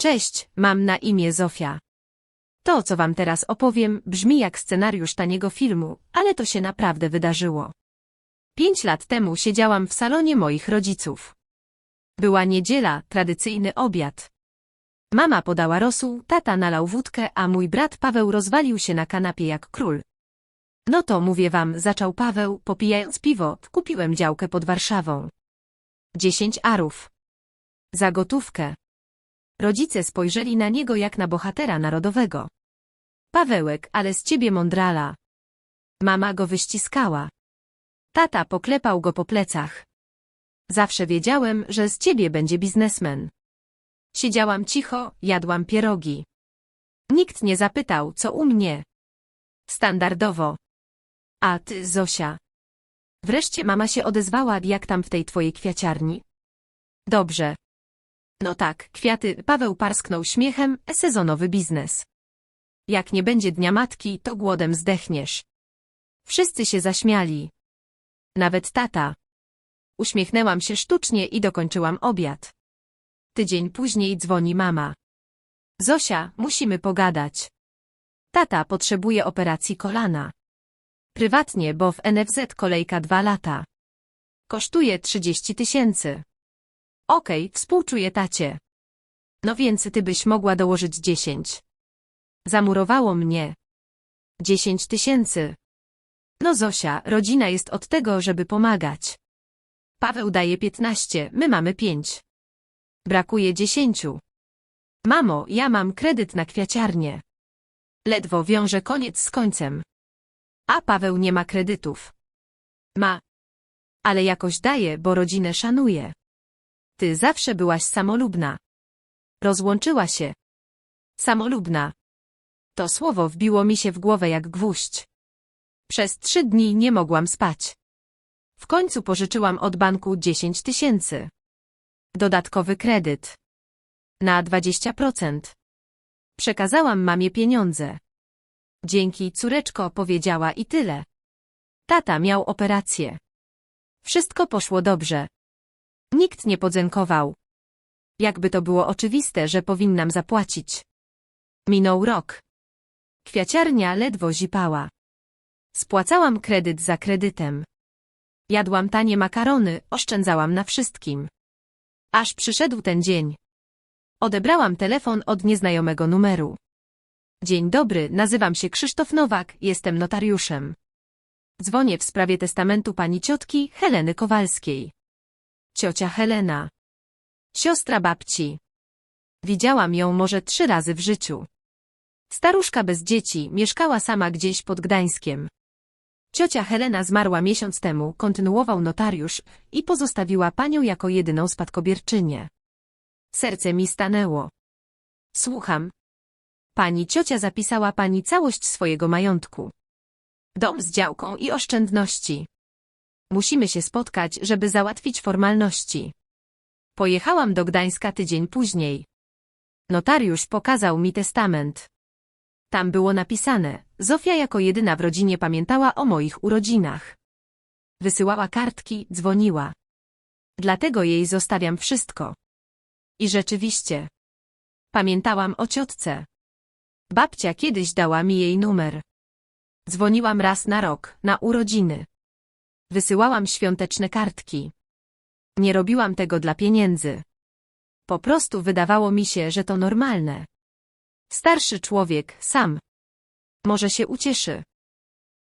Cześć, mam na imię Zofia. To, co wam teraz opowiem, brzmi jak scenariusz taniego filmu, ale to się naprawdę wydarzyło. Pięć lat temu siedziałam w salonie moich rodziców. Była niedziela, tradycyjny obiad. Mama podała rosół, tata nalał wódkę, a mój brat Paweł rozwalił się na kanapie jak król. No to mówię wam, zaczął Paweł, popijając piwo, kupiłem działkę pod Warszawą. Dziesięć arów. Za gotówkę. Rodzice spojrzeli na niego jak na bohatera narodowego. Pawełek, ale z ciebie mądrala. Mama go wyściskała. Tata poklepał go po plecach. Zawsze wiedziałem, że z ciebie będzie biznesmen. Siedziałam cicho, jadłam pierogi. Nikt nie zapytał, co u mnie. Standardowo. A ty, Zosia. Wreszcie mama się odezwała, jak tam w tej twojej kwiaciarni. Dobrze. No tak, kwiaty, Paweł parsknął śmiechem, sezonowy biznes. Jak nie będzie dnia matki, to głodem zdechniesz. Wszyscy się zaśmiali. Nawet tata. Uśmiechnęłam się sztucznie i dokończyłam obiad. Tydzień później dzwoni mama. Zosia, musimy pogadać. Tata potrzebuje operacji kolana. Prywatnie, bo w NFZ kolejka dwa lata. Kosztuje 30 tysięcy. Okej, współczuję tacie. No więc ty byś mogła dołożyć 10. Zamurowało mnie. 10 tysięcy. No Zosia, rodzina jest od tego, żeby pomagać. Paweł daje 15, my mamy 5. Brakuje 10. Mamo, ja mam kredyt na kwiaciarnię. Ledwo wiąże koniec z końcem. A Paweł nie ma kredytów. Ma. Ale jakoś daje, bo rodzinę szanuje. Ty zawsze byłaś samolubna. Rozłączyła się. Samolubna. To słowo wbiło mi się w głowę jak gwóźdź. Przez trzy dni nie mogłam spać. W końcu pożyczyłam od banku 10 tysięcy. Dodatkowy kredyt. Na 20%. Przekazałam mamie pieniądze. Dzięki, córeczko, powiedziała i tyle. Tata miał operację. Wszystko poszło dobrze. Nikt nie podzękował. Jakby to było oczywiste, że powinnam zapłacić. Minął rok. Kwiaciarnia ledwo zipała. Spłacałam kredyt za kredytem. Jadłam tanie makarony, oszczędzałam na wszystkim. Aż przyszedł ten dzień. Odebrałam telefon od nieznajomego numeru. Dzień dobry, nazywam się Krzysztof Nowak, jestem notariuszem. Dzwonię w sprawie testamentu pani ciotki Heleny Kowalskiej. Ciocia Helena. Siostra babci. Widziałam ją może trzy razy w życiu. Staruszka bez dzieci, mieszkała sama gdzieś pod Gdańskiem. Ciocia Helena zmarła miesiąc temu, kontynuował notariusz i pozostawiła panią jako jedyną spadkobierczynię. Serce mi stanęło. Słucham. Pani ciocia zapisała pani całość swojego majątku. Dom z działką i oszczędności. Musimy się spotkać, żeby załatwić formalności. Pojechałam do Gdańska tydzień później. Notariusz pokazał mi testament. Tam było napisane, Zofia jako jedyna w rodzinie pamiętała o moich urodzinach. Wysyłała kartki, dzwoniła. Dlatego jej zostawiam wszystko. I rzeczywiście. Pamiętałam o ciotce. Babcia kiedyś dała mi jej numer. Dzwoniłam raz na rok, na urodziny. Wysyłałam świąteczne kartki. Nie robiłam tego dla pieniędzy. Po prostu wydawało mi się, że to normalne. Starszy człowiek, sam. Może się ucieszy.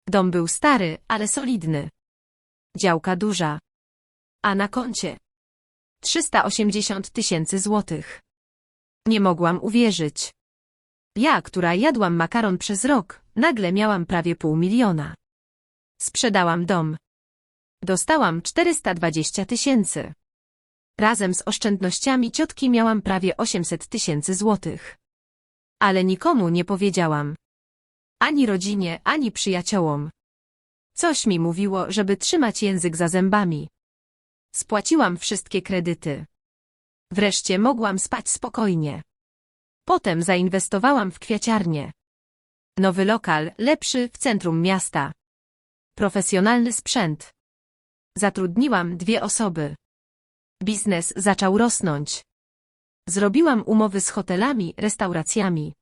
Dom był stary, ale solidny. Działka duża. A na koncie 380 tysięcy złotych. Nie mogłam uwierzyć. Ja, która jadłam makaron przez rok, nagle miałam prawie pół miliona. Sprzedałam dom. Dostałam 420 tysięcy. Razem z oszczędnościami ciotki miałam prawie 800 tysięcy złotych. Ale nikomu nie powiedziałam. Ani rodzinie, ani przyjaciołom. Coś mi mówiło, żeby trzymać język za zębami. Spłaciłam wszystkie kredyty. Wreszcie mogłam spać spokojnie. Potem zainwestowałam w kwiaciarnię. Nowy lokal, lepszy, w centrum miasta. Profesjonalny sprzęt. Zatrudniłam dwie osoby. Biznes zaczął rosnąć. Zrobiłam umowy z hotelami, restauracjami.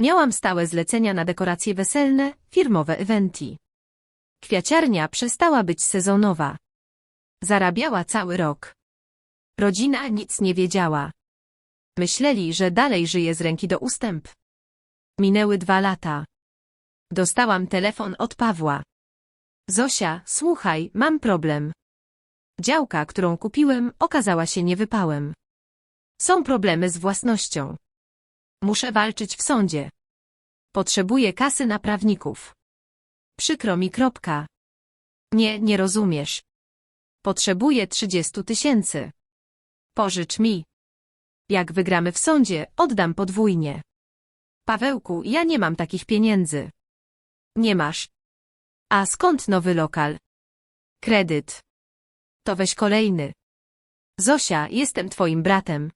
Miałam stałe zlecenia na dekoracje weselne, firmowe eventy. Kwiaciarnia przestała być sezonowa. Zarabiała cały rok. Rodzina nic nie wiedziała. Myśleli, że dalej żyję z ręki do ustęp. Minęły dwa lata. Dostałam telefon od Pawła. Zosia, słuchaj, mam problem. Działka, którą kupiłem, okazała się niewypałem. Są problemy z własnością. Muszę walczyć w sądzie. Potrzebuję kasy na prawników. Przykro mi kropka. Nie, nie rozumiesz. Potrzebuję 30 tysięcy. Pożycz mi. Jak wygramy w sądzie, oddam podwójnie. Pawełku, ja nie mam takich pieniędzy. Nie masz. A skąd nowy lokal? Kredyt. To weź kolejny. Zosia, jestem twoim bratem.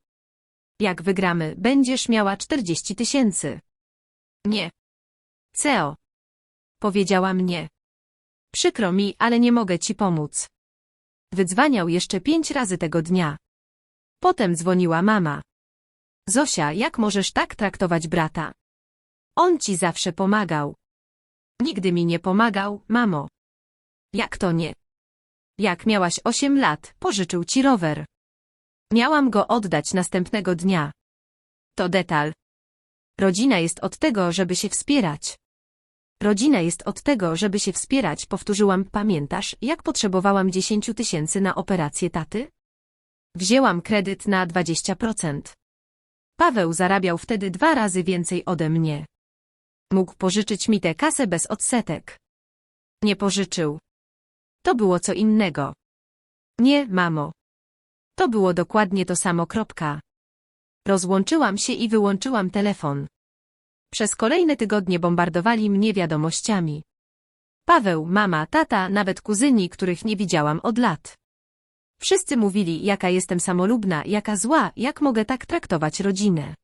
Jak wygramy, będziesz miała 40 tysięcy. Nie. Ceo. Powiedziała mnie. Przykro mi, ale nie mogę ci pomóc. Wydzwaniał jeszcze pięć razy tego dnia. Potem dzwoniła mama. Zosia, jak możesz tak traktować brata? On ci zawsze pomagał. Nigdy mi nie pomagał, mamo. Jak to nie? Jak miałaś osiem lat, pożyczył ci rower. Miałam go oddać następnego dnia. To detal. Rodzina jest od tego, żeby się wspierać. Rodzina jest od tego, żeby się wspierać, powtórzyłam. Pamiętasz, jak potrzebowałam 10 tysięcy na operację taty? Wzięłam kredyt na 20%. Paweł zarabiał wtedy dwa razy więcej ode mnie. Mógł pożyczyć mi tę kasę bez odsetek. Nie pożyczył. To było co innego. Nie, mamo. To było dokładnie to samo. Kropka. Rozłączyłam się i wyłączyłam telefon. Przez kolejne tygodnie bombardowali mnie wiadomościami. Paweł, mama, tata, nawet kuzyni, których nie widziałam od lat. Wszyscy mówili, jaka jestem samolubna, jaka zła, jak mogę tak traktować rodzinę.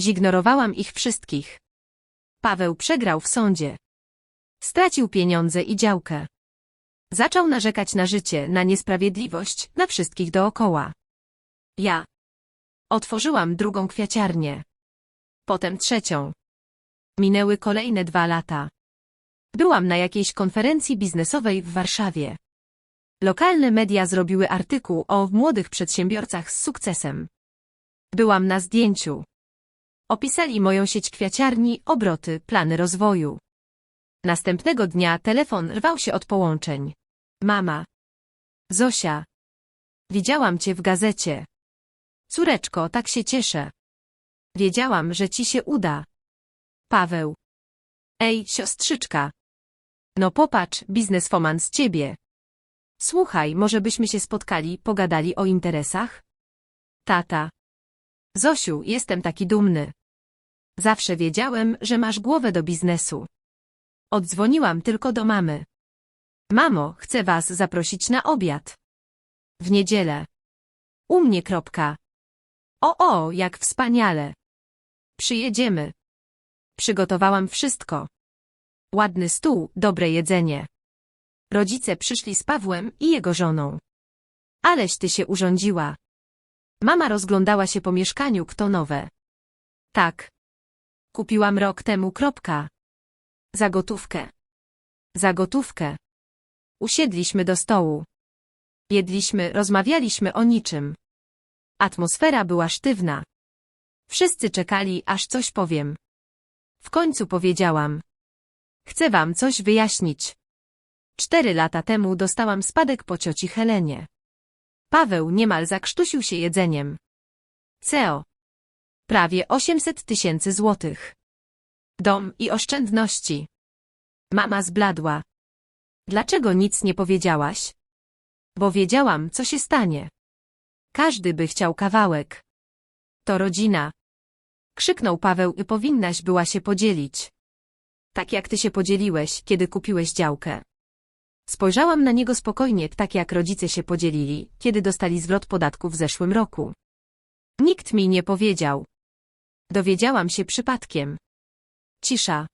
Zignorowałam ich wszystkich. Paweł przegrał w sądzie. Stracił pieniądze i działkę. Zaczął narzekać na życie, na niesprawiedliwość, na wszystkich dookoła. Ja. Otworzyłam drugą kwiaciarnię. Potem trzecią. Minęły kolejne dwa lata. Byłam na jakiejś konferencji biznesowej w Warszawie. Lokalne media zrobiły artykuł o młodych przedsiębiorcach z sukcesem. Byłam na zdjęciu. Opisali moją sieć kwiaciarni, obroty, plany rozwoju. Następnego dnia telefon rwał się od połączeń. Mama. Zosia. Widziałam cię w gazecie. Córeczko, tak się cieszę. Wiedziałam, że ci się uda. Paweł. Ej, siostrzyczka. No popatrz, bizneswoman z ciebie. Słuchaj, może byśmy się spotkali, pogadali o interesach? Tata. Zosiu, jestem taki dumny. Zawsze wiedziałem, że masz głowę do biznesu. Oddzwoniłam tylko do mamy. Mamo, chcę was zaprosić na obiad. W niedzielę. U mnie kropka. O, o, jak wspaniale. Przyjedziemy. Przygotowałam wszystko. Ładny stół, dobre jedzenie. Rodzice przyszli z Pawłem i jego żoną. Aleś ty się urządziła. Mama rozglądała się po mieszkaniu, kto nowe. Tak. Kupiłam rok temu kropka. Za gotówkę. Za gotówkę. Usiedliśmy do stołu. Jedliśmy, rozmawialiśmy o niczym. Atmosfera była sztywna. Wszyscy czekali, aż coś powiem. W końcu powiedziałam. Chcę wam coś wyjaśnić. Cztery lata temu dostałam spadek po cioci Helenie. Paweł niemal zakrztusił się jedzeniem. CEO. Prawie 800 tysięcy złotych. Dom i oszczędności. Mama zbladła. Dlaczego nic nie powiedziałaś? Bo wiedziałam, co się stanie. Każdy by chciał kawałek. To rodzina. Krzyknął Paweł i powinnaś była się podzielić. Tak jak ty się podzieliłeś, kiedy kupiłeś działkę. Spojrzałam na niego spokojnie, tak jak rodzice się podzielili, kiedy dostali zwrot podatku w zeszłym roku. Nikt mi nie powiedział. Dowiedziałam się przypadkiem. Cisza.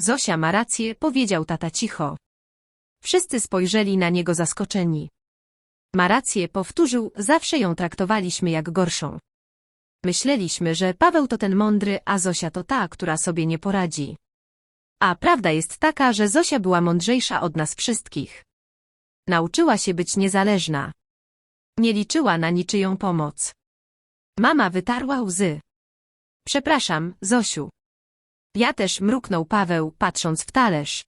Zosia ma rację, powiedział tata cicho. Wszyscy spojrzeli na niego zaskoczeni. Ma rację, powtórzył, zawsze ją traktowaliśmy jak gorszą. Myśleliśmy, że Paweł to ten mądry, a Zosia to ta, która sobie nie poradzi. A prawda jest taka, że Zosia była mądrzejsza od nas wszystkich. Nauczyła się być niezależna. Nie liczyła na niczyją pomoc. Mama wytarła łzy. Przepraszam, Zosiu. Ja też mruknął Paweł, patrząc w talerz.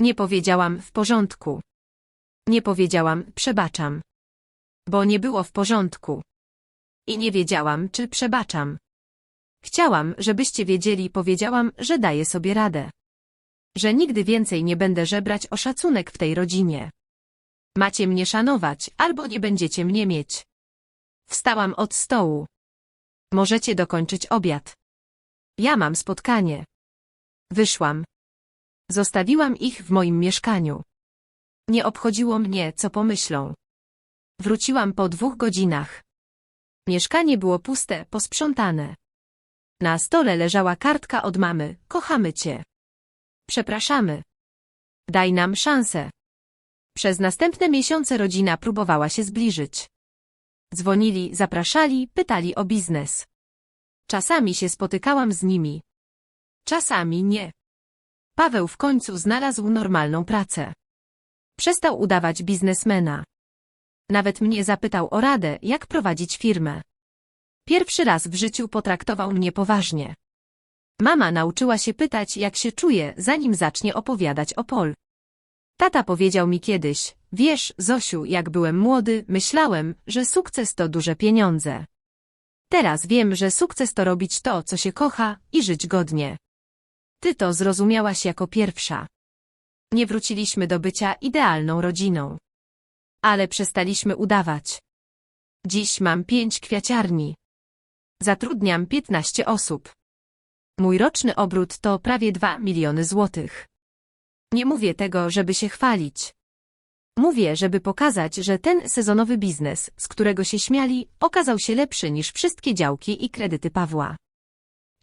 Nie powiedziałam w porządku. Nie powiedziałam przebaczam. Bo nie było w porządku. I nie wiedziałam, czy przebaczam. Chciałam, żebyście wiedzieli, powiedziałam, że daję sobie radę. Że nigdy więcej nie będę żebrać o szacunek w tej rodzinie. Macie mnie szanować, albo nie będziecie mnie mieć. Wstałam od stołu. Możecie dokończyć obiad. Ja mam spotkanie. Wyszłam. Zostawiłam ich w moim mieszkaniu. Nie obchodziło mnie, co pomyślą. Wróciłam po dwóch godzinach. Mieszkanie było puste, posprzątane. Na stole leżała kartka od mamy. Kochamy cię. Przepraszamy. Daj nam szansę. Przez następne miesiące rodzina próbowała się zbliżyć. Dzwonili, zapraszali, pytali o biznes. Czasami się spotykałam z nimi. Czasami nie. Paweł w końcu znalazł normalną pracę. Przestał udawać biznesmena. Nawet mnie zapytał o radę, jak prowadzić firmę. Pierwszy raz w życiu potraktował mnie poważnie. Mama nauczyła się pytać, jak się czuję, zanim zacznie opowiadać o Pol. Tata powiedział mi kiedyś, wiesz, Zosiu, jak byłem młody, myślałem, że sukces to duże pieniądze. Teraz wiem, że sukces to robić to, co się kocha i żyć godnie. Ty to zrozumiałaś jako pierwsza. Nie wróciliśmy do bycia idealną rodziną. Ale przestaliśmy udawać. Dziś mam pięć kwiaciarni. Zatrudniam 15 osób. Mój roczny obrót to prawie 2 miliony złotych. Nie mówię tego, żeby się chwalić. Mówię, żeby pokazać, że ten sezonowy biznes, z którego się śmiali, okazał się lepszy niż wszystkie działki i kredyty Pawła.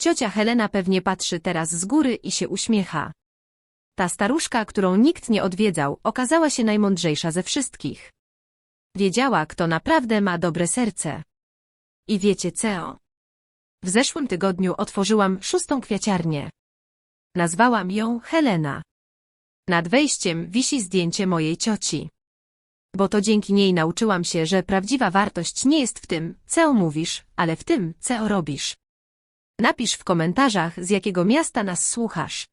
Ciocia Helena pewnie patrzy teraz z góry i się uśmiecha. Ta staruszka, którą nikt nie odwiedzał, okazała się najmądrzejsza ze wszystkich. Wiedziała, kto naprawdę ma dobre serce. I wiecie co? W zeszłym tygodniu otworzyłam szóstą kwiaciarnię. Nazwałam ją Helena. Nad wejściem wisi zdjęcie mojej cioci. Bo to dzięki niej nauczyłam się, że prawdziwa wartość nie jest w tym, co mówisz, ale w tym, co robisz. Napisz w komentarzach, z jakiego miasta nas słuchasz.